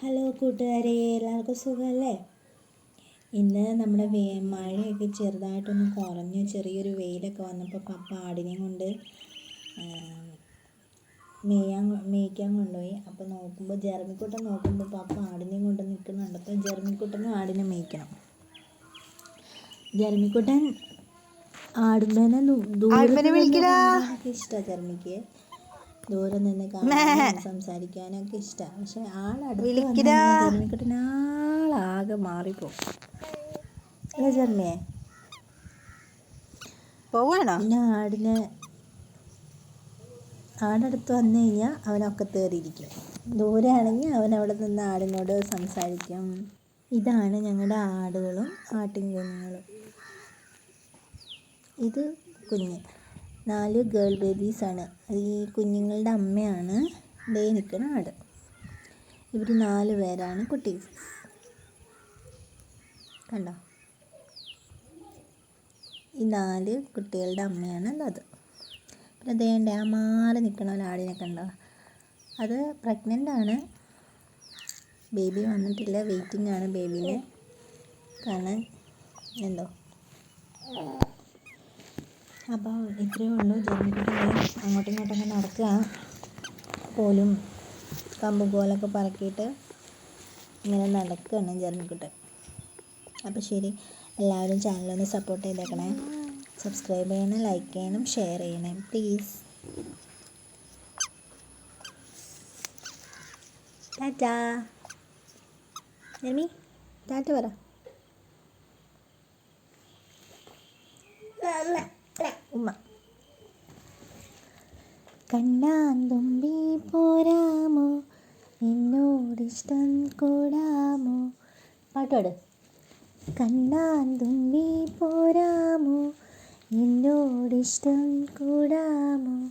Hello കൂട്ടുകാരെ എല്ലാവർക്കും സുഖമല്ലേ? ഇന്ന് നമ്മുടെ വേ മഴയൊക്കെ ചെറുതായിട്ടൊന്ന് കുറഞ്ഞു. ചെറിയൊരു വെയിലൊക്കെ വന്നപ്പോൾ പപ്പ ആടിനെയും കൊണ്ട് മേയാൻ മേയ്ക്കാൻ കൊണ്ടുപോയി. അപ്പോൾ നോക്കുമ്പോൾ ജർമ്മിക്കുട്ടൻ നോക്കുമ്പോൾ പപ്പ ആടിനെയും കൊണ്ട് നിൽക്കുന്നുണ്ട്. അപ്പോൾ ജർമ്മിക്കുട്ടനും ആടിനെ മേയ്ക്കണം. ജർമ്മിക്കുട്ടൻ ആടുമ്പേനെ ദൂരെ ഇഷ്ടമാണ് ജെറമിക്ക് ദൂരെ നിന്ന് കാണാനും സംസാരിക്കാനൊക്കെ ഇഷ്ടമാണ് പക്ഷെ ആളടുത്ത് ആളാകെ മാറിപ്പോവും. അല്ലേ പോവാണോ? പിന്നെ ആടിനെ ആടടുത്ത് വന്നു കഴിഞ്ഞാൽ അവനൊക്കെ തേറിയിരിക്കും ദൂരെ ആണെങ്കിൽ അവൻ അവിടെ നിന്ന് ആടിനോട് സംസാരിക്കും. ഇതാണ് ഞങ്ങളുടെ ആടുകളും ആട്ടിൻ കുഞ്ഞുങ്ങളും ഇത് കുഞ്ഞ്. നാല് ഗേൾ ബേബീസാണ് ഈ കുഞ്ഞുങ്ങളുടെ അമ്മയാണ്. ദേ നിൽക്കുന്ന ആട്. ഇവർ നാല് പേരാണ് കുട്ടീസ്. കണ്ടോ? ഈ നാല് കുട്ടികളുടെ അമ്മയാണ് അത് പിന്നെ ദേണ്ട ആ മാറി നിൽക്കണ ഒരാടിനെ കണ്ടോ? അത് പ്രഗ്നന്റ് ആണ്. ബേബി വന്നിട്ടില്ല. വെയിറ്റിംഗ് ആണ് ബേബീനെ കാണാൻ എന്തോ? അപ്പോൾ ഇത്രയേ ഉള്ളൂ. ജന്മിക്കുട്ടി അങ്ങോട്ടും ഇങ്ങോട്ടും അങ്ങനെ നടക്കുക. പോലും കമ്പ് കോലൊക്കെ പറക്കിയിട്ട് ഇങ്ങനെ നടക്കുകയാണ് ജന്മിക്കുട്ടൻ അപ്പോൾ ശരി എല്ലാവരും ചാനലൊന്ന് സപ്പോർട്ട് ചെയ്തേക്കണേ. സബ്സ്ക്രൈബ് ചെയ്യണം ലൈക്ക് ചെയ്യണം ഷെയർ ചെയ്യണം. പ്ലീസ് ടാറ്റാ. ജർമ്മി ടാറ്റ പറ. ഉമ്മ. കണ്ണാന്തുമ്പി പോരാമോ? എന്നോടിഷ്ടം കൂടാമോ? പാട്ടോട് കണ്ണാന്തുമ്പി പോരാമോ? എന്നോടിഷ്ടം കൂടാമോ?